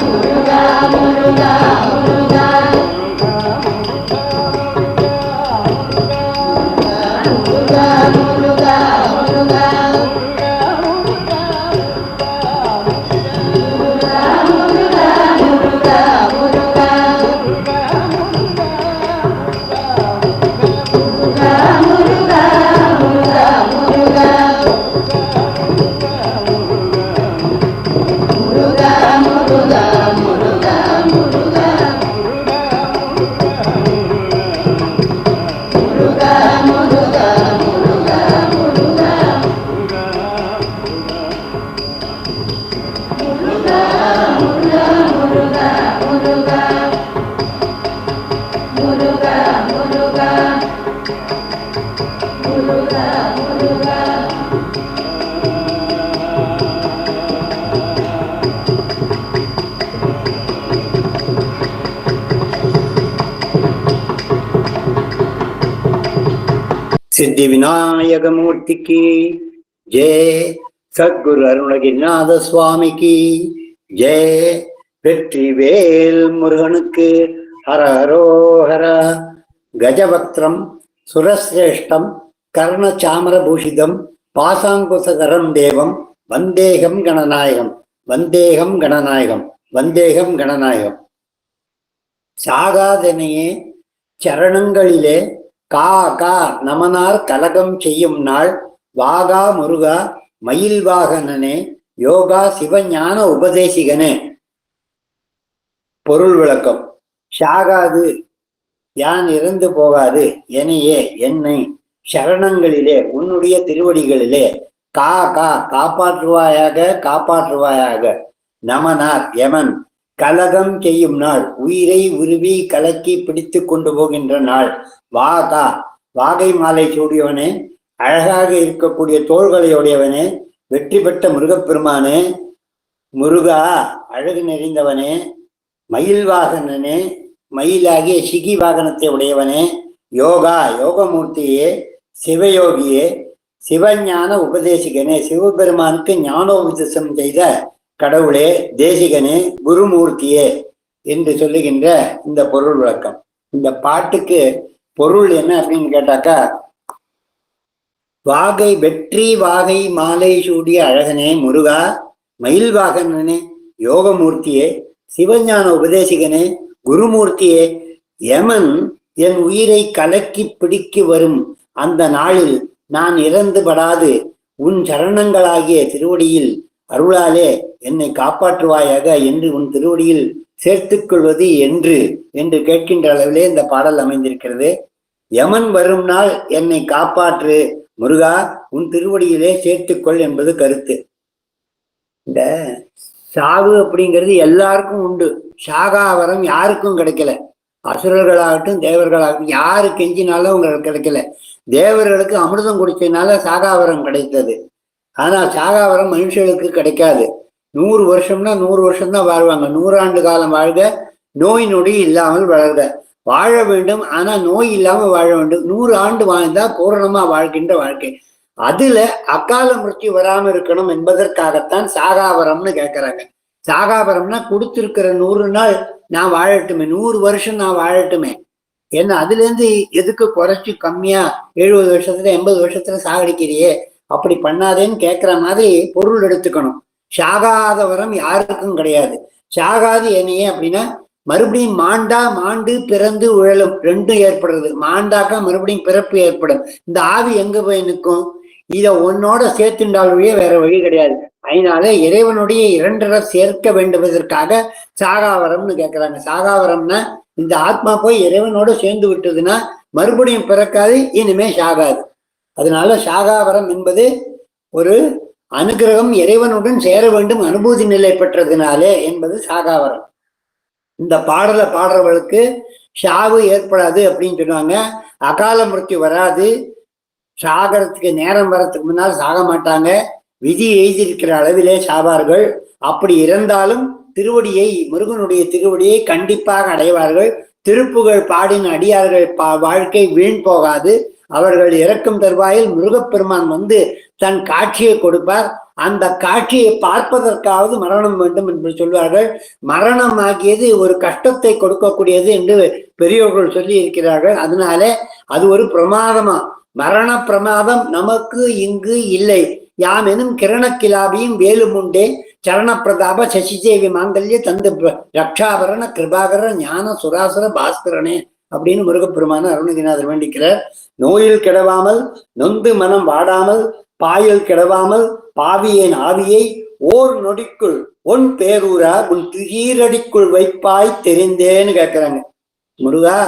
మురుగా మురుగా சித்தி விநாயகமூர்த்திக்கு ஜெய சத்குரு அருணகிரிநாத சுவாமிக்கு ஜெய வெற்றி வேல் முருகனுக்கு ஹர ஹரோஹர கஜபத்ரம் சுரசிரேஷ்டம் கர்ணச்சாமரபூஷிதம் பாசாங்குசகரம் தேவம் வந்தேகம் கணநாயகம் வந்தேகம் கணநாயகம் வந்தேகம் கணநாயகம். சாகாதனையே சரணங்களிலே கா கா நமனார் கலகம் செய்யும் நாள் வாகா முருகா மயில் வாகனனே யோகா சிவஞான உபதேசிகனே. பொருள் விளக்கம். சாகாது யான் இறந்து போகாது எனையே என்னை சரணங்களிலே உன்னுடைய திருவடிகளிலே கா கா காப்பாற்றுவாயாக காப்பாற்றுவாயாக. நமனார் யமன் கலகம் செய்யும் நாள் உயிரை உருவி கலக்கி பிடித்து கொண்டு போகின்ற நாள். வா கா வாகை மாலை சூடியவனே அழகாக இருக்கக்கூடிய தோள்களை உடையவனே வெற்றி பெற்ற முருகப்பெருமானே முருகா அழகு நிறைந்தவனே மயில் வாகனனே மயிலாகிய சிகி வாகனத்தை உடையவனே யோகா யோகமூர்த்தியே சிவயோகியே சிவஞான உபதேசிகனே சிவபெருமானுக்கு ஞானோபதேசம் செய்த கடவுளே தேசிகனே குருமூர்த்தியே என்று சொல்லுகின்ற இந்த பொருள் விளக்கம். இந்த பாட்டுக்கு பொருள் என்ன அப்படின்னு கேட்டாக்கா வாகை வெற்றி வாகை மாலை சூடிய அழகனே முருகா மயில் வாகனனே யோகமூர்த்தியே சிவஞான உபதேசிகனே குருமூர்த்தியே யமன் என் உயிரை கலக்கி பிடிக்கு வரும். அந்த நாளில் நான் இறந்து படாது. உன் சரணங்களாகிய திருவடியில் அருளாலே என்னை காப்பாற்றுவாயாக என்று உன் திருவடியில் சேர்த்துக் கொள்வது என்று என்று கேட்கின்ற அளவிலே இந்த பாடல் அமைந்திருக்கிறது. யமன் வரும் நாள் என்னை காப்பாற்று. முருகா உன் திருவடியிலே சேர்த்துக்கொள் என்பது கருத்து. இந்த சாவு அப்படிங்கிறது எல்லாருக்கும் உண்டு. சாகாவரம் யாருக்கும் கிடைக்கல. அசுரர்களாகட்டும் தேவர்களாகட்டும் யாரு கெஞ்சினாலும் உங்களுக்கு கிடைக்கல. தேவர்களுக்கு அமிர்தம் குடிச்சதுனால சாகாவரம் கிடைத்தது. ஆனால் சாகாவரம் மனுஷர்களுக்கு கிடைக்காது. நூறு வருஷம்னா நூறு வருஷம் தான் வாழ்வாங்க. நூறாண்டு காலம் வாழ்க நோய் நொடி இல்லாமல் வளர்க. வாழ வேண்டும் ஆனால் நோய் இல்லாமல் வாழ வேண்டும். நூறு ஆண்டு வாழ்ந்தால் பூரணமாக வாழ்கின்ற வாழ்க்கை. அதுல அகால மிருத்தி வராம இருக்கணும் என்பதற்காகத்தான் சாகாபரம்னு கேட்கறாங்க சாகாபரம்னா கொடுத்திருக்கிற நூறு நாள் நான் வாழட்டுமே நூறு வருஷம் நான் வாழட்டுமே. ஏன்னா அதுல இருந்து எதுக்கு குறைச்சி கம்மியா எழுபது வருஷத்துல எண்பது வருஷத்துல சாகடிக்கிறியே? அப்படி பண்ணாதேன்னு கேட்கிற மாதிரி பொருள் எடுத்துக்கணும். சாகாத வரம் யாருக்கும் கிடையாது. சாகாது என்னையே அப்படின்னா மறுபடியும் மாண்டா மாண்டு பிறந்து உழலும். ரெண்டும் ஏற்படுறது. மாண்டாக்கா மறுபடியும் பிறப்பு ஏற்படும். இந்த ஆவி எங்க போய் நிற்கும்? இதை உன்னோட சேர்த்துண்டாலுடைய வேற வழி கிடையாது. அதனால இறைவனுடைய இரண்டரை சேர்க்க வேண்டுவதற்காக சாகாவரம்னு கேட்கிறாங்க சாகாவரம்னா இந்த ஆத்மா போய் இறைவனோட சேர்ந்து விட்டதுன்னா மறுபடியும் பிறக்காது இனிமே சாகாது. அதனால சாகாவரம் என்பது ஒரு அனுகிரகம் இறைவனுடன் சேர வேண்டும் அனுபூதி நிலை பெற்றதுனாலே என்பது சாகாவரம். இந்த பாடலை பாடுறவர்களுக்கு சாவு ஏற்படாது அப்படின்னு சொல்லுவாங்க. அகால மிருத்தி வராது. சாகிறதுக்கு நேரம் வரத்துக்கு முன்னால் சாக மாட்டாங்க. விதி எழுதியிருக்கிற அளவிலே சாவார்கள். அப்படி இருந்தாலும் திருவடியை முருகனுடைய திருவடியை கண்டிப்பாக அடைவார்கள். திருப்புகழ் பாடின அடியார்கள் பா வாழ்க்கை வீண் போகாது. அவர்கள் இறக்கும் தருவாயில் முருகப்பெருமான் வந்து தன் காட்சியை கொடுப்பார். அந்த காட்சியை பார்ப்பதற்காவது மரணம் வேண்டும் என்று சொல்வார்கள். மரணம் ஆகியது ஒரு கஷ்டத்தை கொடுக்கக்கூடியது என்று பெரியோர்கள் சொல்லி இருக்கிறார்கள் அதனால அது ஒரு பிரமாதமா மரண பிரமாதம் நமக்கு இங்கு இல்லை. யாமெனும் கிரணக்கிலாபியும் வேலுமுண்டே சரணப்பிரதாப சசிதேவி மாங்கல்ய தந்து ரக்ஷாபரண கிருபாகர ஞான சுராசுர பாஸ்கரனே அப்படின்னு முருகப்பெருமான அருணகிரிநாதர் வேண்டிக்கிறார். நோயில் கிடவாமல் நொந்து மனம் வாடாமல் பாயில் கிடவாமல் பாவியேன் ஆவியை ஓர் நொடிக்குள் உன் பேரூரா உன் திகீரடிக்குள் வைப்பாய் தெரிந்தேன்னு கேட்கிறாங்க முருகா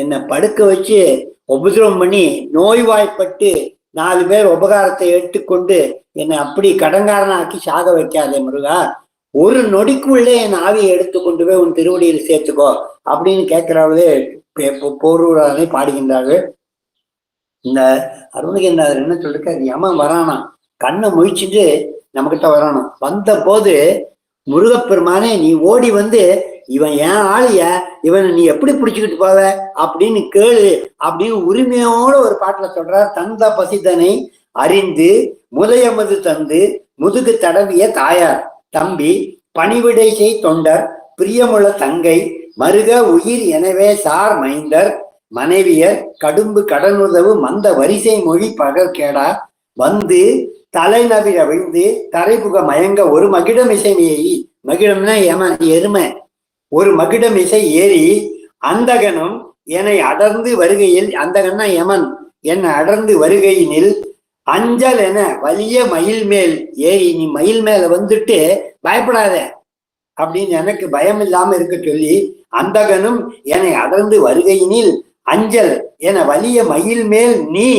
என்னை படுக்க வச்சு உபதிரவம் பண்ணி நோய்வாய்ப்பட்டு நாலு பேர் உபகாரத்தை எடுத்துக்கொண்டு என்னை அப்படி கடங்காரனாக்கி சாக வைக்காதே முருகா. ஒரு நொடிக்குள்ளே என் ஆவியை எடுத்து கொண்டு போய் உன் திருவடியில் சேர்த்துக்கோ அப்படின்னு கேட்கிறவர்களே போரூரானே பாடுகின்றார்கள். இந்த அருணகிரிநாதர் என்ன சொல்லிருக்காரு? யமன் வரானா. கண்ணை முழிச்சுட்டு நம்மகிட்ட வரணும் வந்த போது முருகப்பெருமானே நீ ஓடி வந்து இவன் ஏன் ஆளிய? இவனை நீ எப்படி பிடிச்சுக்கிட்டு போவ? அப்படின்னு கேளு. அப்படின்னு உரிமையோட ஒரு பாட்டுல சொல்றார் தந்த பசிதனை அறிந்து முதையமது தந்து முதுகு தடவிய தாயார். தம்பி பணிவிடை செய் தொண்டர் பிரியமுள்ள தங்கை மருக உயிர் எனவே சார் மைந்தர் மனைவியர் கடும்பு கடனுதவு மந்த வரிசை மொழி பகல் கேடா வந்து தலைநவிர விழுந்து தரைபுக மயங்க ஒரு மகிடம் இசைமையை மகிடம்னா ஏமா எருமை. ஒரு மகிடம் இசை ஏறி அந்தகனும் என்னை அடர்ந்து வருகையில் அந்தகன்னா யமன் என்னை அடர்ந்து வருகையினில் அஞ்சல் என வலிய மயில் மேல் ஏறி நீ மயில் மேல வந்துட்டு பயப்படாத அப்படின்னு எனக்கு பயம் இல்லாம இருக்க சொல்லி அந்தகனும் என்னை அடர்ந்து வருகையினில் அஞ்சல் என வலிய மயில் மேல் நீ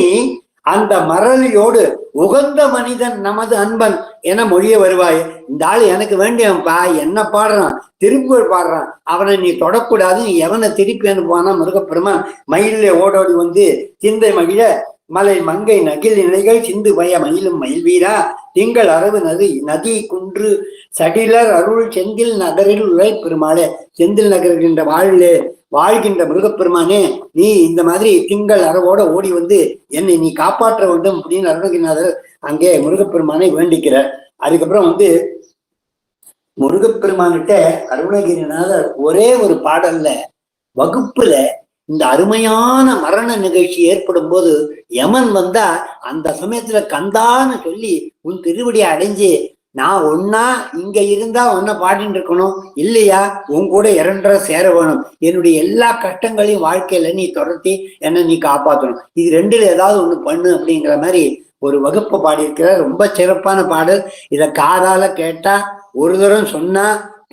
அந்த மரளியோடு உகந்த மனிதன் நமது அன்பன் என மொழிய வருவாய். இந்த ஆள் எனக்கு வேண்டியவன்ப்பா என்ன பாடுறான் திருப்புகழ் பாடுறான் அவனை நீ தொடக்கூடாது நீ எவனை திருப்பி அனுப்புவானா முருகப்பெருமான் மயிலே ஓடோடி வந்து சிந்தை மகிழ மலை மங்கை நகில் இணைகள் சிந்து பய மயிலும் மயில் வீரா திங்கள் அரவு நதி நதி குன்று சடிலர் அருள் செந்தில் நகரில் உரை பெருமாளே செந்தில் நகர் என்ற வாழ்லே வாழ்கின்ற முருகப்பெருமானே நீ இந்த மாதிரி திங்கள் அறவோட ஓடி வந்து என்னை நீ காப்பாற்ற வேண்டும் அப்படின்னு அருணகிரிநாதர் அங்கே முருகப்பெருமானை வேண்டிக்கிறார். அதுக்கப்புறம் வந்து முருகப்பெருமான்கிட்ட அருணகிரிநாதர் ஒரே ஒரு பாடல்ல வகுப்புல இந்த அருமையான மரண நிகழ்ச்சி ஏற்படும் போது யமன் வந்தா அந்த சமயத்துல கந்தான்னு சொல்லி உன் திருவடியை அடைஞ்சு நான் ஒன்னா இங்க இருந்தா ஒன்ன பாடிட்டு இருக்கணும். இல்லையா? உன் கூட இரண்டரை சேர வேணும். என்னுடைய எல்லா கஷ்டங்களையும் வாழ்க்கையில நீ தொடர்த்தி என்ன நீ காப்பாற்றணும் இது ரெண்டுல ஏதாவது ஒண்ணு பண்ணு அப்படிங்கிற மாதிரி ஒரு வகுப்பு பாடியிருக்கிற ரொம்ப சிறப்பான பாடல். இதை காதால கேட்டா ஒரு தரம் சொன்னா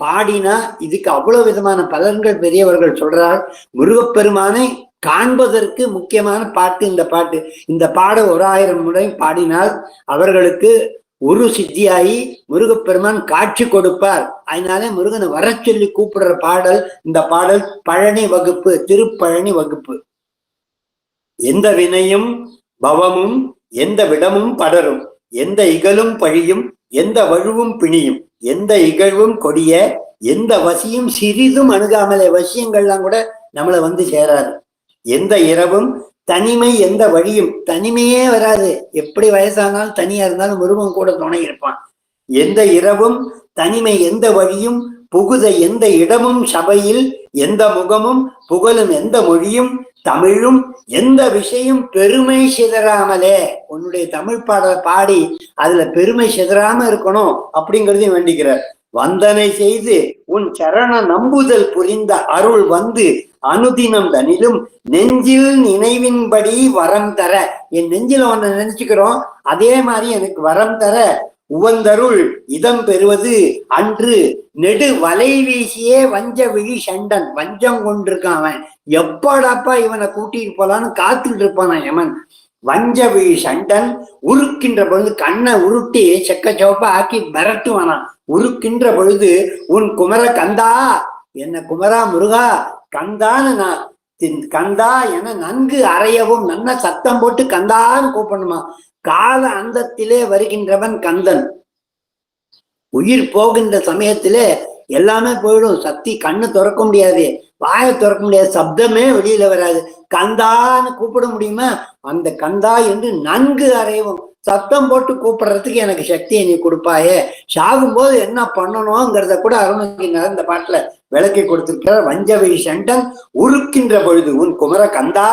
பாடினா இதுக்கு அவ்வளவு விதமான பலன்கள் பெரியவர்கள் சொல்றார். முருகப்பெருமானை காண்பதற்கு முக்கியமான பாட்டு இந்த பாட்டு. இந்த பாட ஒரு ஆயிரம் முறை பாடினால் அவர்களுக்கு ஒரு சித்தியாகி முருகப்பெருமான் காட்சி கொடுப்பார். அதனால முருகனை வர சொல்லி கூப்பிடுற பாடல் இந்த பாடல் பழனி வகுப்பு திருப்பழனி வகுப்பு. எந்த வினையும் பவமும் எந்த விடமும் படரும். எந்த இகழும் பழியும் எந்த வழுவும் பிணியும். எந்த இகழ்வும் கொடிய எந்த வசியும் சிறிதும் அணுகாமலே வசியங்கள்லாம் கூட நம்மளை வந்து சேராது. எந்த இரவும் தனிமை எந்த வழியும் தனிமையே வராது. எப்படி வயசானாலும் தனியா இருந்தாலும் முருகன் கூட துணை இருப்பான். எந்த இரவும் தனிமை எந்த வழியும் புகுத எந்த இடமும் சபையில் எந்த முகமும் புகழும் எந்த மொழியும் தமிழும் எந்த விஷயம் பெருமை சிதறாமலே. உன்னுடைய தமிழ் பாடலை பாடி அதுல பெருமை சிதறாம இருக்கணும் அப்படிங்கிறதையும் வேண்டிக்கிறார். வந்தனை செய்து உன் சரண நம்புதல் புரிந்த அருள் வந்து அனுதினம் தனிலும் நெஞ்சில் நினைவின்படி வரம் தர. என் நெஞ்சில் ஒன்ன நினைச்சுக்கிறோம் அதே மாதிரி எனக்கு வரம் தர. உவந்தருள் இதம் பெறுவது அன்று. நெடு வலை வீசியே வஞ்ச விழி சண்டன். வஞ்சம் கொண்டிருக்கான் அவன். எப்படாப்பா இவனை கூட்டிட்டு போலான்னு காத்துட்டு இருப்பான் யமன். வஞ்ச விழி சண்டன் உருக்கின்ற பொழுது கண்ணை உருட்டி செக்க சோப்பா ஆக்கி மிரட்டுவானான் உருக்கின்ற பொழுது உன் குமர கந்தா என்ன குமரா முருகா கந்தான்னு நான் தின் கந்தா என நன்கு அறையவும் நன்ன சத்தம் போட்டு கந்தான்னு கூப்பிடணுமா? கால அந்தத்திலே வருகின்றவன் கந்தன். உயிர் போகின்ற சமயத்திலே எல்லாமே போயிடும். சக்தி கண்ணு திறக்க முடியாது. வாயை திறக்க முடியாது சப்தமே வெளியில வராது. கந்தான்னு கூப்பிட முடியுமா? அந்த கந்தா என்று நன்கு அறையவும் சத்தம் போட்டு கூப்பிடுறதுக்கு எனக்கு சக்தியை நீ கொடுப்பாயே. சாகும்போது என்ன பண்ணணுங்கிறத கூட அருணகிரிநாதர் இந்த பாட்டுல விளக்கி கொடுத்திருக்கிறார். வஞ்சவை சண்டன் உருக்கின்ற பொழுது உன் குமர கந்தா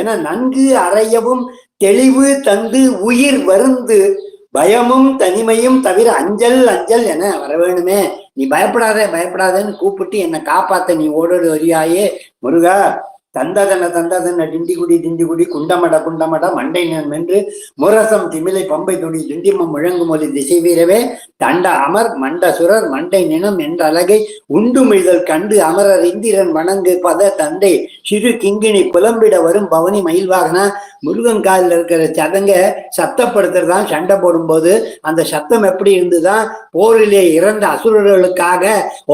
என நன்கு அறையவும் தெளிவு தந்து உயிர் வருந்து பயமும் தனிமையும் தவிர அஞ்சல் அஞ்சல் என வர வேணுமே நீ பயப்படாதே பயப்படாதேன்னு கூப்பிட்டு என்னை காப்பாத்த நீ ஓடோடு வரியாயே முருகா. தந்ததன தந்ததன டிண்டிகுடி டிண்டிகுடி குண்டமட குண்டமட மண்டை மென்று முரசம் திமிலை பம்பை துடி திண்டிமம் முழங்குமொழி திசை வீரவே. தண்ட அமர் மண்ட சுரர் மண்டை நினம் என்ற அழகை உண்டுமிழ்தல் கண்டு அமரர் இந்திரன் வணங்கு பத தந்தை சிறு கிங்கிணி புலம்பிட வரும் பவனி மயில்வாகனா. முருகன் காலில் இருக்கிற சதங்க சத்தப்படுத்துறதான் சண்டை போடும்போது அந்த சத்தம் எப்படி இருந்துதான் போரிலே இறந்த அசுரர்களுக்காக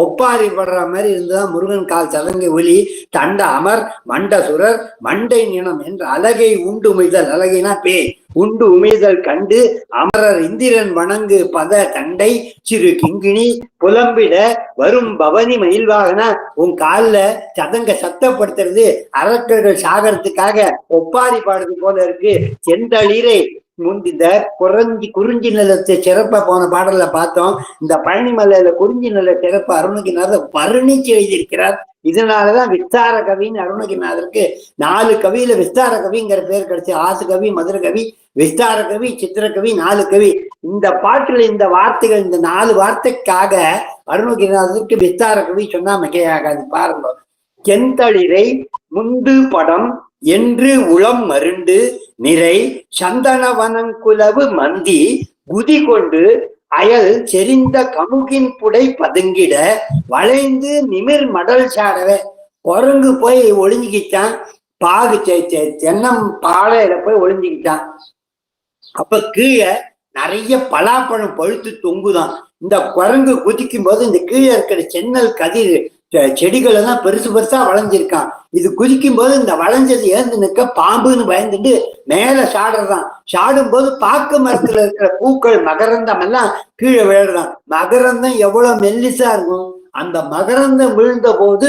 ஒப்பாரி படுற மாதிரி இருந்துதான் முருகன் கால் சதங்க ஒலி. தண்ட அமர் மண்டசுரர் மண்டை நினம் என்ற அழகை உண்டு உமிழ்தல். அழகினா பேய். உண்டு உமிழ்தல் கண்டு அமரர் இந்திரன் வணங்கு பத தண்டை. சிறு கிங்கிணி புலம்பிட வரும் பவனி மயில்வாகனா. உன் கால்ல சதங்க சத்தப்படுத்துறது அரக்கர்கள் சாகரத்துக்காக ஒப்பாரி பாடுறது போல இருக்கு. செந்தளிரை முந்திந்த குறைஞ்சி குறிஞ்சி நிலத்தை சிறப்பா போன பாடல்ல பார்த்தோம். இந்த பழனி மலையில குறிஞ்சி நில சிறப்பு அருணகிரிநாதர் வர்ணிச்சு எழுதியிருக்கிறார். இதனாலதான் விஸ்தார கவின்னு அருணகிரிநாதருக்கு நாலு கவியில விஸ்தார கவிங்கிற பேர் கிடைச்சு. ஆசு கவி மதுர கவி விஸ்தார கவி சித்திரகவி நாலு கவி. இந்த பாட்டுல இந்த வார்த்தைகள் இந்த நாலு வார்த்தைக்காக அருணகிரிநாதருக்கு விஸ்தார கவி சொன்னா மிகையாகாது. பாருங்க. செந்தளிரை முந்து படம் என்று உளம் மருண்டு நிறை சந்தனவனங்குலவு மந்தி குதி கொண்டு அயல் செறிந்த கமுகின் புடை பதுங்கிட வளைந்து நிமிர் மடல் சாடவே. குரங்கு போய் ஒளிஞ்சுக்கிட்டான் பாகு தென்னம் பாலையில போய் ஒளிஞ்சுக்கிட்டான் அப்ப கீழே நிறைய பலாப்பழம் பழுத்து தொங்குதான். இந்த குரங்கு குதிக்கும் போது இந்த கீழே இருக்கிற சென்னல் கதிர் செடிகள் எல்லாம் பெருசு பெருசா வளைஞ்சிருக்கான். இது குதிக்கும் போது இந்த வளைஞ்சது ஏந்து நிற்க பாம்புன்னு பயந்துட்டு மேல சாடுறதான் சாடும் போது பாக்கு மரத்துல இருக்கிற பூக்கள் மகரந்தம் எல்லாம் கீழே விழுறான். மகரந்தம் எவ்வளவு மெல்லிசா இருக்கும்? அந்த மகரந்தம் விழுந்த போது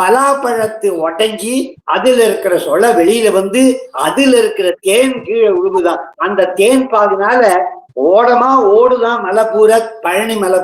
பலாப்பழத்து உடைஞ்சி அதுல இருக்கிற சொல வெளியில வந்து அதுல இருக்கிற தேன் கீழே விழுகுதான் அந்த தேன் பாதினால ஓடமா ஓடுதான் மலை பழனி மலை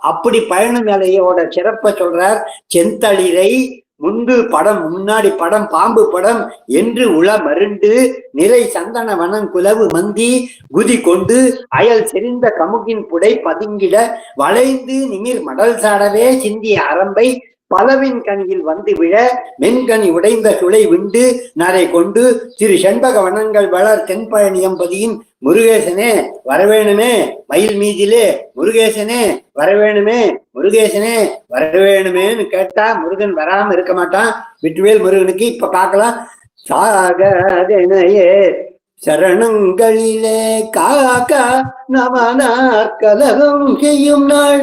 அப்படி பழனி மலையோட சிறப்பை சொல்றார் செந்தளிரை. முன்பு படம் முன்னாடி படம் பாம்பு படம் என்று உள மருண்டு நிறை சந்தன வனம் குலவு மந்தி குதி கொண்டு அயல் செறிந்த கமுகின் புடை பதுங்கிட வளைந்து நிமிர் மடல் சாடவே சிந்திய அரம்பை பலவின் கனியில் வந்து விழ மென்கனி உடைந்த சுளை விண்டு நரை கொண்டு திரு செண்பக வனங்கள் வளர் தென்பழனியம்பதியின் முருகேசனே வரவேணுமே மயில் மீதிலே முருகேசனே வரவேணுமே முருகேசனே வரவேணுமேன்னு கேட்டா முருகன் வராம இருக்க மாட்டான். விட்டுவேல் முருகனுக்கு இப்ப பார்க்கலாம் சாகதனையே சரணங்களிலே காக்கா நமனார் கலகம் செய்யும் நாள்.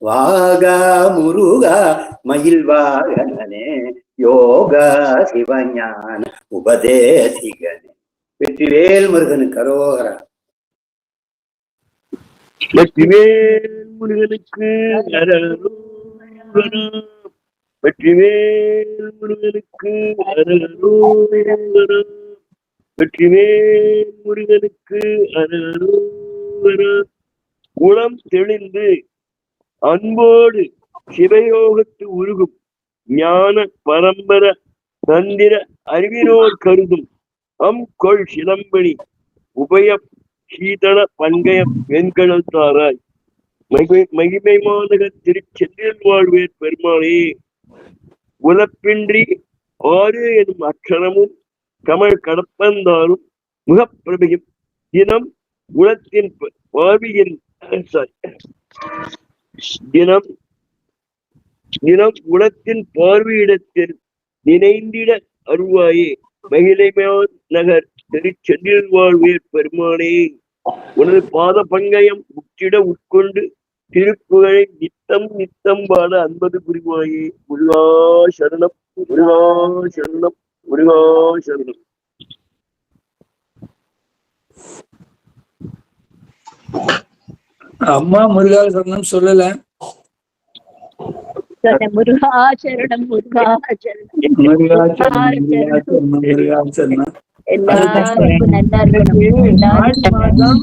வாகா முருகா மயில் வாகனனே யோகா சிவஞான உபதேசிகனே. வெற்றிவேல் முருகனுக்கு அரோகரா. வெற்றிவேல் முருகனுக்கு வெற்றிவேல் முருகனுக்கு அரரோகரா. வெற்றிவேல் முருகனுக்கு குளம் தெளிந்து அன்போடு சிவயோகத்து உருகும் ஞான பரம்பர தந்திர அறிவினோர் கருதும் அம் கொள் சிலம்பணி. உபய சீதள பங்கய வெண்கலத்தாராய் மகிமை மகிமை மாதக திருச்செந்தில் வாழ்வேர் பெருமானே. உலப்பின்றி ஆறு எனும் அக்ஷரமும் கமல் கடப்பந்தாரும் முகப்பிரபையும் தினம் குலத்தின் ப- பார்வையின் sorry. தினம் தினம் குலத்தின் பார்வையிடத்தில் நினைந்திட அருவாயே மகிழைமையோ நகர் திருச்செந்தில் வாழ்வேர் பெருமானே உனது பாத பங்கயம் உச்சிட உட்கொண்டு திருப்புகழை நித்தம் நித்தம் பாட அன்பது புரிவாயே. முருகா சரணம் முருகா சரணம் முருகா சரணம். அம்மா முருகா சரணம் சொல்லல. சொன்னேன் முருகா சரணம் முருகா சரணம் முருகா சரணம் முருகா சரணம் முருகா சரணம் எல்லாருக்கும் நல்லா இருக்கணும் எல்லாரும் மார்ச் மாதம்